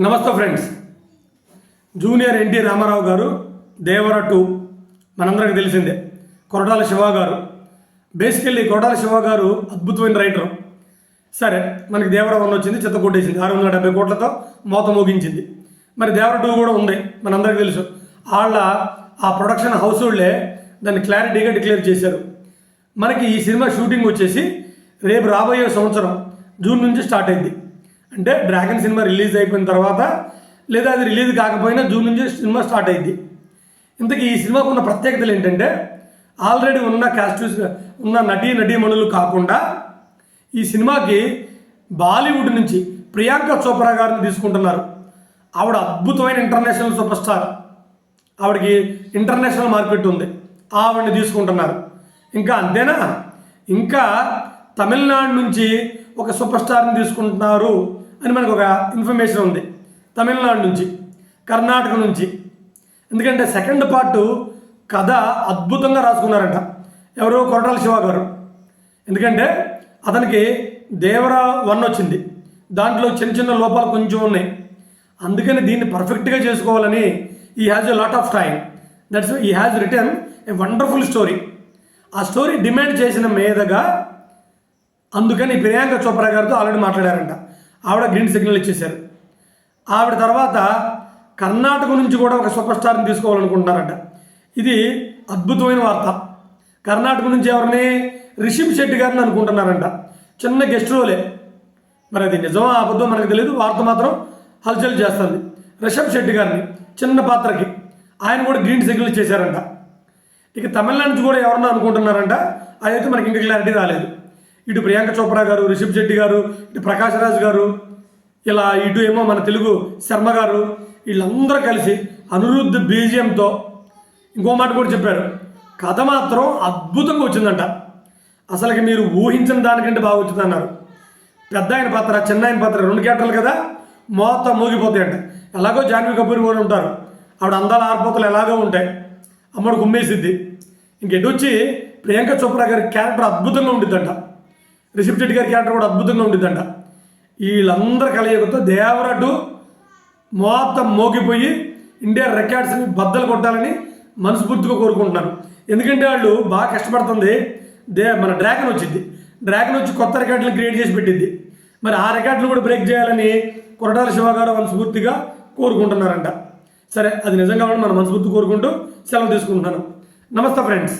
నమస్తే friends. Junior NT Ramarao గారు దేవర two మనందరికీ తెలిసిందే కొరటాల శివ గారు. బేసికల్లీ కొరటాల శివ గారు అద్భుతమైన రైటర్. సరే మనకి దేవర వన్ వచ్చింది చెత్త కొట్టేసింది. ఆరు వందల డెబ్బై కోట్లతో మోత మోగించింది. మరి దేవర టూ కూడా ఉంది మనందరికీ తెలుసు. వాళ్ళ ఆ ప్రొడక్షన్ హౌస్ వాళ్ళే దాన్ని క్లారిటీగా డిక్లేర్ చేశారు. మనకి ఈ సినిమా షూటింగ్ వచ్చేసి రేపు రాబోయే సంవత్సరం జూన్ నుంచి స్టార్ట్ అయింది. అంటే డ్రాగన్ సినిమా రిలీజ్ అయిపోయిన తర్వాత లేదా అది రిలీజ్ కాకపోయినా జూన్ నుంచి సినిమా స్టార్ట్ అయింది. ఇంతకీ ఈ సినిమాకు ఉన్న ప్రత్యేకతలు ఏంటంటే ఆల్రెడీ ఉన్న క్యాస్ట్ ఉన్న నటీ నటీమణులు కాకుండా ఈ సినిమాకి బాలీవుడ్ నుంచి ప్రియాంక చోప్రా గారిని తీసుకుంటున్నారు. ఆవిడ అద్భుతమైన ఇంటర్నేషనల్ సూపర్ స్టార్ ఆవిడకి ఇంటర్నేషనల్ మార్కెట్ ఉంది. ఆవిడని తీసుకుంటున్నారు. ఇంకా అంతేనా? ఇంకా తమిళనాడు నుంచి ఒక సూపర్ స్టార్ని తీసుకుంటున్నారు. అని మనకు ఒక ఇన్ఫర్మేషన్ ఉంది. తమిళనాడు నుంచి కర్ణాటక నుంచి. ఎందుకంటే సెకండ్ పార్ట్ కథ అద్భుతంగా రాసుకున్నారంట. ఎవరు కొరటాల శివ గారు ఎందుకంటే అతనికి దేవర వన్ వచ్చింది. దాంట్లో చిన్న చిన్న లోపాలు కొంచెం ఉన్నాయి. అందుకని దీన్ని పర్ఫెక్ట్గా చేసుకోవాలని he has a lot of time that's he has return a wonderful story ఆ స్టోరీ డిమాండ్ చేసిన మీదగా అందుకని ప్రియాంక చోప్రా గారితో ఆల్రెడీ మాట్లాడారంట. ఆవిడ గ్రీన్ సిగ్నల్ ఇచ్చేశారు. ఆవిడ తర్వాత కర్ణాటక నుంచి కూడా ఒక సూపర్ స్టార్ని తీసుకోవాలనుకుంటున్నారంట. ఇది అద్భుతమైన వార్త. కర్ణాటక నుంచి ఎవరిని? రిషిబ్ శెట్టి గారిని అనుకుంటున్నారంట. చిన్న గెస్ట్ రోలే మరి అది నిజమా అబద్ధం మనకు తెలియదు వార్త మాత్రం హల్చల్ చేస్తుంది. రిషబ్ శెట్టి గారిని చిన్న పాత్రకి. ఆయన కూడా గ్రీన్ సిగ్నల్ చేశారంట ఇక తమిళనాడు నుంచి కూడా ఎవరన్నా అనుకుంటున్నారంట? అదైతే మనకి ఇంకా క్లారిటీ రాలేదు. ఇటు ప్రియాంక చోప్రా గారు రిషబ్ శెట్టి గారు ఇటు ప్రకాష్ రాజ్ గారు ఇలా ఇటు ఏమో మన తెలుగు శర్మ గారు వీళ్ళందరూ కలిసి అనిరుద్ధ్ బీజియంతో ఇంకో మాట కూడా చెప్పారు. కథ మాత్రం అద్భుతంగా వచ్చిందంట. అసలుకి మీరు ఊహించిన దానికంటే బాగా వచ్చింది అన్నారు. పెద్ద ఆయన పాత్ర చిన్న ఆయన పాత్ర రెండు క్యారెక్టర్లు కదా మొత్తం మోగిపోతాయంట. ఎలాగో జాన్వీ కపూర్ కూడా ఉంటారు. ఆవిడ అందాల ఆర్పోతలు ఎలాగో ఉంటాయి. అమ్మడు కుమ్మేసిద్ది. ఇంకెటు వచ్చి ప్రియాంక చోప్రా గారి క్యారెక్టర్ అద్భుతంగా ఉండిద్దంట. రిషబ్ శెట్టి గారి క్యారెక్టర్ కూడా అద్భుతంగా ఉండిద్దంట. వీళ్ళందరి కలయికతో దేవరటు మొత్తం మోగిపోయి ఇండియా రికార్డ్స్ని బద్దలు కొట్టాలని మనస్ఫూర్తిగా కోరుకుంటున్నాను ఎందుకంటే వాళ్ళు బాగా కష్టపడుతుంది. దే మన డ్రాగన్ వచ్చింది. డ్రాగన్ వచ్చి కొత్త రికార్డులు క్రియేట్ చేసి పెట్టింది. మరి ఆ రికార్డులు కూడా బ్రేక్ చేయాలని కొరటాల శివ గారు మనస్ఫూర్తిగా కోరుకుంటున్నారంట. సరే అది నిజంగా మనం మనస్ఫూర్తి కోరుకుంటూ సెలవు తీసుకుంటున్నాను. నమస్తే ఫ్రెండ్స్.